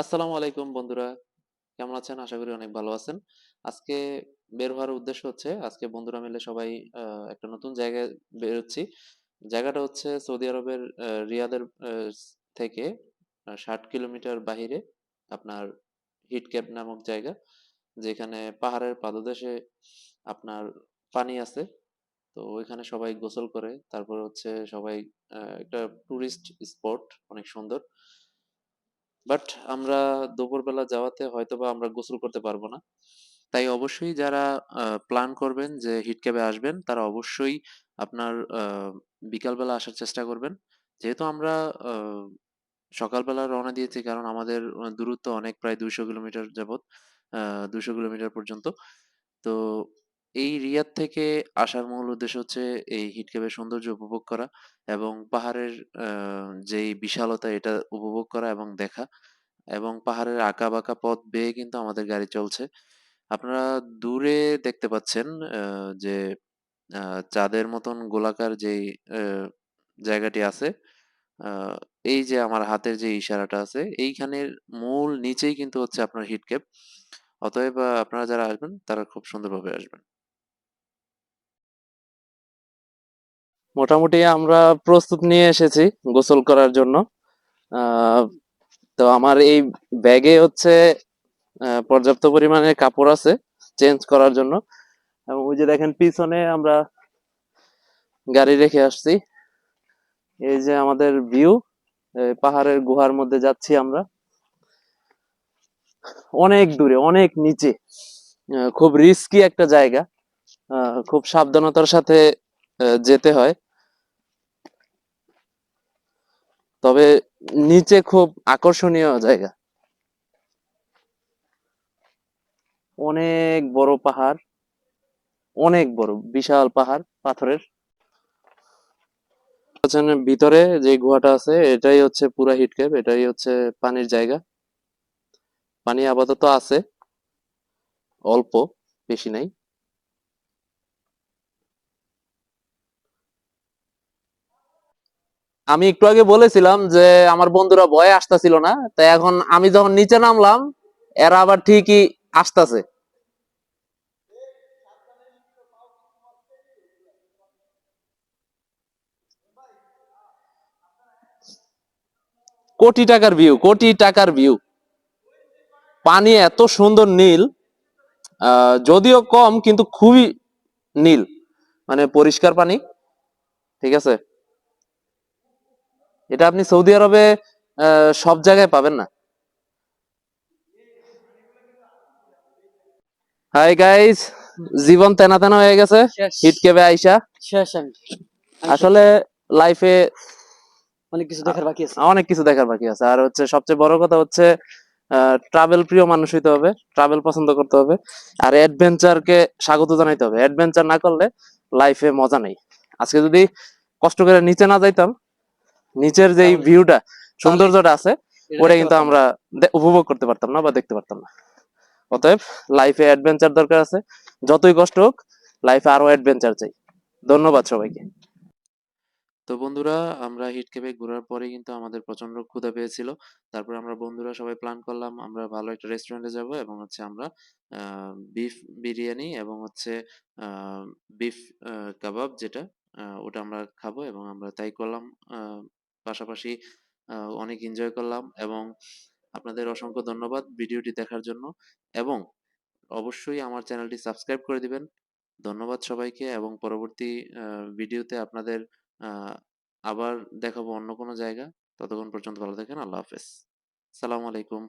আসসালামু আলাইকুম বন্ধুরা, কেমন আছেন? আশা করি অনেক ভালো আছেন। আজকে বের হওয়ার উদ্দেশ্য হচ্ছে, আজকে বন্ধুরা মিলে সবাই একটা নতুন জায়গায় বেরোচ্ছি। জায়গাটা হচ্ছে সৌদি আরবের রিয়াদের থেকে ষাট কিলোমিটার বাহিরে আপনার হিট ক্যাপ নামক জায়গা, যেখানে পাহাড়ের পাদদেশে আপনার পানি আছে। তো ওইখানে সবাই গোসল করে, তারপর হচ্ছে সবাই একটা টুরিস্ট স্পট অনেক সুন্দর। বাট আমরা দুপুরবেলা যাওয়াতে হয়তো বা আমরা গোসল করতে পারব না। তাই অবশ্যই যারা প্ল্যান করবেন যে হিট ক্যাবে আসবেন, তারা অবশ্যই আপনার বিকালবেলা আসার চেষ্টা করবেন। যেহেতু আমরা সকালবেলা রওনা দিয়েছি, কারণ আমাদের দূরত্ব অনেক, প্রায় দুইশো কিলোমিটার যাবত দুশো কিলোমিটার পর্যন্ত। তো এই রিয়াদ থেকে আসার মূল উদ্দেশ্য হচ্ছে এই হিট ক্যাবের সৌন্দর্য উপভোগ করা এবং পাহাড়ের আহ, যেই বিশালতা এটা উপভোগ করা এবং দেখা এবং পাহাড়ের আঁকা বাঁকা পথ বেয়ে কিন্তু আমাদের গাড়ি চলছে। আপনারা দূরে দেখতে পাচ্ছেন আহ, যে আহ, চাঁদের মতন গোলাকার যেই আহ, জায়গাটি আছে আহ, এই যে আমার হাতের যে ইশারাটা আছে এইখানের মূল নিচেই কিন্তু হচ্ছে আপনার হিট ক্যাপ অতএব আপনারা যারা আসবেন তারা খুব সুন্দরভাবে আসবেন। মোটামুটি আমরা প্রস্তুত নিয়ে এসেছি গোসল করার জন্য। তো আমার এই ব্যাগে হচ্ছে পর্যাপ্ত পরিমাণে কাপড় আছে চেঞ্জ করার জন্য। এবং ওই যে দেখেন পিছনে আমরা গাড়ি রেখে আসছি। এই যে আমাদের ভিউ পাহাড়ের গুহার মধ্যে যাচ্ছি আমরা। অনেক দূরে, অনেক নিচে। খুব রিস্কি একটা জায়গা। খুব সাবধানতার সাথে যেতে হয়। তবে নিচে খুব আকর্ষণীয় জায়গা। অনেক বড় পাহাড়, অনেক বড়, বিশাল পাহাড়, পাথরের। ভিতরে যে গুহাটা আছে, এটাই হচ্ছে পুরা হিট এটাই হচ্ছে পানির জায়গা। পানি আপাতত আছে, অল্প, বেশি নাই। আমি একটু আগে বলেছিলাম যে আমার বন্ধুরা ভয়ে আসতেছিল না, তাই এখন আমি যখন নিচে নামলাম, এরা আবার ঠিকই আসতেছে। কোটি টাকার ভিউ কোটি টাকার ভিউ পানি এত সুন্দর নীল যদিও কম, কিন্তু খুবই নীল। মানে পরিষ্কার পানি, ঠিক আছে? এটা আপনি সৌদি আরবে সব জায়গায় পাবেন না। হাই গাইস জীবন তেনা তেনা হয়ে গেছে। হিট কেবে আইসা। শেষ আমি। আমি আসলে লাইফে অনেক কিছু দেখার বাকি আছে। অনেক কিছু দেখার বাকি আছে। আর হচ্ছে সবচেয়ে বড় কথা হচ্ছে ট্রাভেল প্রিয় মানুষ হইতে হবে ট্রাভেল পছন্দ করতে হবে। আর অ্যাডভেঞ্চারকে স্বাগত জানাইতে হবে। অ্যাডভেঞ্চার না করলে লাইফে মজা নেই। আজকে যদি কষ্ট করে নিচে না যাইতাম নিচের যেই ভিউটা সৌন্দর্যটা আছে ওটা কিন্তু আমরা উপভোগ করতে পারতাম না বা দেখতে পারতাম না। অতএব লাইফে অ্যাডভেঞ্চার দরকার আছে। যতই কষ্ট হোক লাইফে আরও অ্যাডভেঞ্চার চাই। ধন্যবাদ সবাইকে। তো বন্ধুরা আমরা হিট ক্যাবে ঘোরার পরে কিন্তু আমাদের প্রচণ্ড ক্ষুধা পেয়েছিল। তারপর আমরা বন্ধুরা সবাই প্ল্যান করলাম আমরা ভালো একটা রেস্টুরেন্টে যাব এবং হচ্ছে আমরা বিফ বিরিয়ানি এবং হচ্ছে বিফ কাবাব যেটা ওটা আমরা খাব এবং আমরা তাই করলাম পাশাপাশি অনেক এনজয় করলাম এবং আপনাদের অসংখ্য ধন্যবাদ ভিডিওটি দেখার জন্য এবং অবশ্যই আমার চ্যানেলটি সাবস্ক্রাইব করে দিবেন। ধন্যবাদ সবাইকে এবং পরবর্তী ভিডিওতে আপনাদের আবার দেখাবো অন্য কোনো জায়গা। ততক্ষণ পর্যন্ত ভালো থাকেন, আল্লাহ হাফেজ। সালামু আলাইকুম।